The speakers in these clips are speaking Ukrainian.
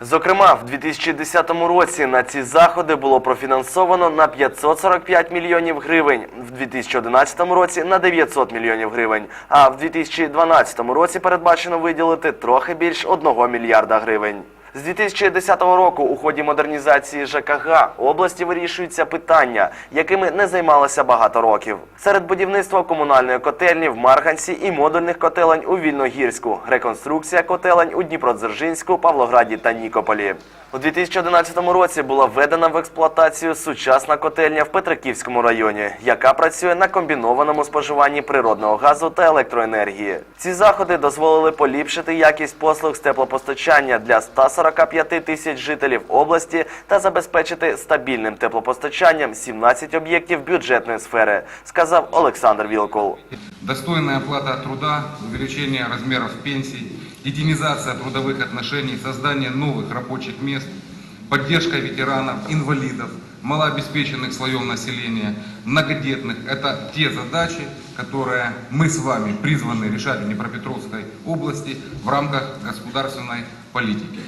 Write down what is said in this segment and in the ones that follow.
Зокрема, в 2010 році на ці заходи було профінансовано на 545 мільйонів гривень, в 2011 році на 900 мільйонів гривень, а в 2012 році передбачено виділити трохи більш 1 мільярда гривень. З 2010 року у ході модернізації ЖКГ області вирішуються питання, якими не займалися багато років. Серед будівництва комунальної котельні в Марганці і модульних котелень у Вільногірську, реконструкція котелень у Дніпродзержинську, Павлограді та Нікополі. У 2011 році була введена в експлуатацію сучасна котельня в Петриківському районі, яка працює на комбінованому споживанні природного газу та електроенергії. Ці заходи дозволили поліпшити якість послуг з теплопостачання для 145 тисяч жителів області та забезпечити стабільним теплопостачанням 17 об'єктів бюджетної сфери, сказав Олександр Вілкул. Достойная оплата труда, увеличение размеров пенсий, детинизация трудовых отношений, создание новых рабочих мест, поддержка ветеранов, инвалидов, малообеспеченных слоев населения, многодетных. Это те задачи, которые мы с вами призваны решать в Днепропетровской области в рамках государственной политики.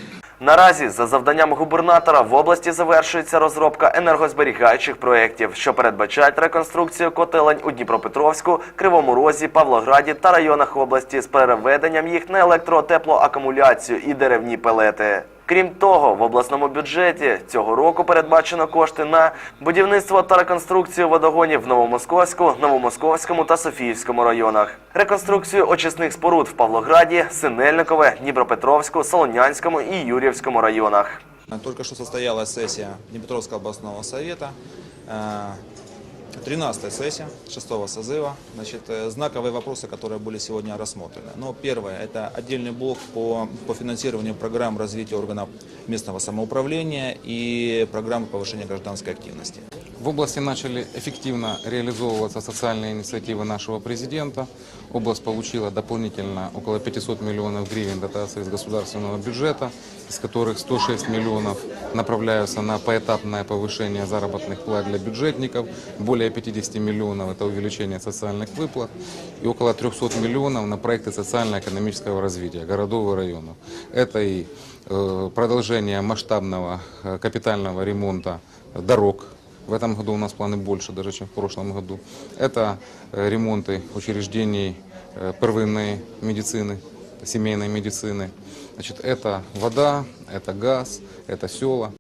Наразі, за завданням губернатора, в області завершується розробка енергозберігаючих проєктів, що передбачають реконструкцію котелень у Дніпропетровську, Кривому Розі, Павлограді та районах області з переведенням їх на електротеплоакумуляцію і деревні пелети. Крім того, в обласному бюджеті цього року передбачено кошти на будівництво та реконструкцію водогонів в Новомосковську, Новомосковському та Софіївському районах, реконструкцію очисних споруд в Павлограді, Синельникове, Дніпропетровську, Солонянському і Юрівському районах. Только что состоялась сессия Днепропетровского областного совета, 13 сессия 6 созыва. Значит, э, знаковые вопросы, которые были сегодня рассмотрены. Ну, первое, это отдельный блок по, по финансированию программ развития органов местного самоуправления и программы повышения гражданской активности. В области начали эффективно реализовываться социальные инициативы нашего президента. Область получила дополнительно около 500 миллионов гривен дотации из государственного бюджета, из которых 106 миллионов направляются на поэтапное повышение заработных плат для бюджетников, более 50 миллионов это увеличение социальных выплат и около 300 миллионов на проекты социально-экономического развития городов и районов. Это и э, продолжение масштабного э, капитального ремонта дорог в этом году у нас планы больше даже, чем в прошлом году. Это э, ремонты учреждений первинной медицины, семейной медицины. Значит, это вода, это газ, это села.